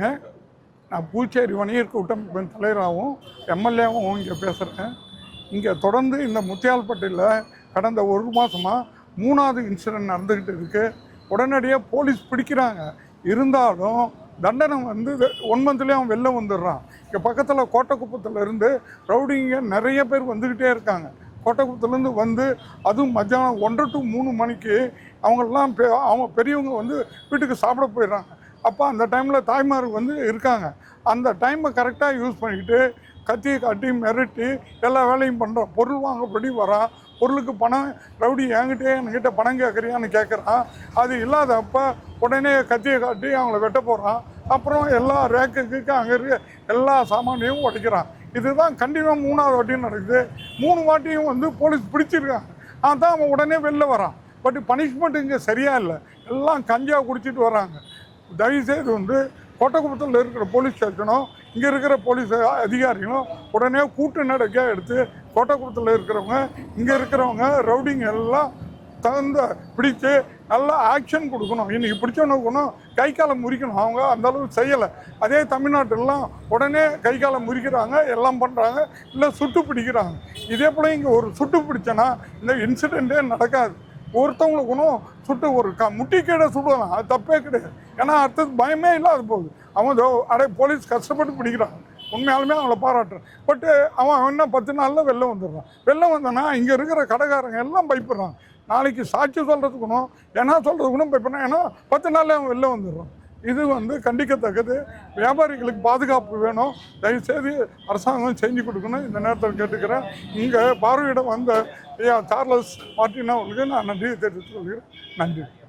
நான் பூச்சேரி வணிகர் கூட்டமைப்பின் தலைவராகவும் எம்எல்ஏவும் இங்கே பேசுகிறேன் இங்கே தொடர்ந்து இந்த முத்தியால்பட்டியில் கடந்த ஒரு மாதமாக மூணாவது இன்சிடென்ட் நடந்துக்கிட்டு இருக்குது உடனடியாக போலீஸ் பிடிக்கிறாங்க. இருந்தாலும் தண்டனை வந்து ஒன் மந்த்லேயே அவன் வெளில வந்துடுறான். இங்கே பக்கத்தில் கோட்டைக்குப்பத்துலேருந்து ரவுடிங்க நிறைய பேர் வந்துக்கிட்டே இருக்காங்க. கோட்டைக்குப்பத்துலேருந்து வந்து அதுவும் மத்தியானம் ஒன்று டு மூணு மணிக்கு அவங்கெல்லாம் பெ அவங்க பெரியவங்க வந்து வீட்டுக்கு சாப்பிட போயிடுறாங்க. அப்போ அந்த டைமில் தாய்மார் வந்து இருக்காங்க. அந்த டைமை கரெக்டாக யூஸ் பண்ணிக்கிட்டு கத்தியை காட்டி மிரட்டி எல்லா வேலையும் பண்ணுறான் பொருள் வாங்கப்படி வரான். பொருளுக்கு பணம் ரவுடி என்கிட்டே என்கிட்ட பணம் கேட்குறியான்னு கேட்குறான் அது இல்லாதப்ப உடனே கத்தியை காட்டி அவங்கள வெட்ட போகிறான் அப்புறம் எல்லா ரேக்குக்கு அங்கே இருக்க எல்லா சாமானையும் உடைக்கிறான். இதுதான் கண்டிப்பாக மூணாவது வாட்டியும் நடக்குது. மூணு வாட்டியும் வந்து போலீஸ் பிடிச்சிருக்காங்க. அதான் அவன் உடனே வெளில வரான். பட் பனிஷ்மெண்ட் இங்கே சரியாக இல்லை. எல்லாம் கஞ்சா குடிச்சிட்டு வராங்க. தயவுசெய்து வந்து கோட்டக்குப்பத்தில் இருக்கிற போலீஸ் ஸ்டேஷனும் இங்கே இருக்கிற போலீஸ் அதிகாரிகளும் உடனே கூட்டு நடக்க எடுத்து கோட்டக்குப்பத்தில் இருக்கிறவங்க இங்கே இருக்கிறவங்க ரவுடிங் எல்லாம் தகுந்த பிடித்து நல்லா ஆக்ஷன் கொடுக்கணும். இன்றைக்கி பிடிச்சவனுக்கணும் கை காலம் முறிக்கணும். அவங்க அந்த அளவுக்கு செய்யலை. அதே தமிழ்நாட்டிலலாம் உடனே கை காலை முறிக்கிறாங்க எல்லாம் பண்ணுறாங்க இல்லை சுட்டு பிடிக்கிறாங்க. இதே போல் இங்கே ஒரு சுட்டு பிடிச்சனா இந்த இன்சிடெண்ட்டே நடக்காது. ஒருத்தவங்களுக்கு ஒன்றும் சுட்டு ஒரு க முட்டி கீழே அது தப்பே கிடையாது. ஏன்னா அடுத்தது பயமே இல்லாத போகுது. அவன் அடே போலீஸ் கஷ்டப்பட்டு பிடிக்கிறான். உண்மையாலுமே அவங்கள பாராட்டுறேன். பட்டு அவன் என்ன பத்து நாளில் வெளில வந்துடுறான். வெளில வந்தானா இங்கே இருக்கிற கடைக்காரங்க எல்லாம் பயப்படுறான் நாளைக்கு சாட்சி சொல்கிறதுக்குணும் என்ன சொல்கிறதுக்குணும் பயப்படுறான் ஏன்னா பத்து நாளில் அவன் வெளில வந்துடுறான். இது வந்து கண்டிக்கத்தக்கது. வியாபாரிகளுக்கு பாதுகாப்பு வேணும். தயவுசெய்து அரசாங்கம் செஞ்சு கொடுக்கணும். இந்த நேரத்தில் கேட்டுக்கிறேன். இங்கே பார்வையிட வந்த ஐயா சார்லஸ் மார்ட்டின் அவர்களுக்கு நான் நன்றியை தெரிவித்துக் கொள்கிறேன். நன்றி.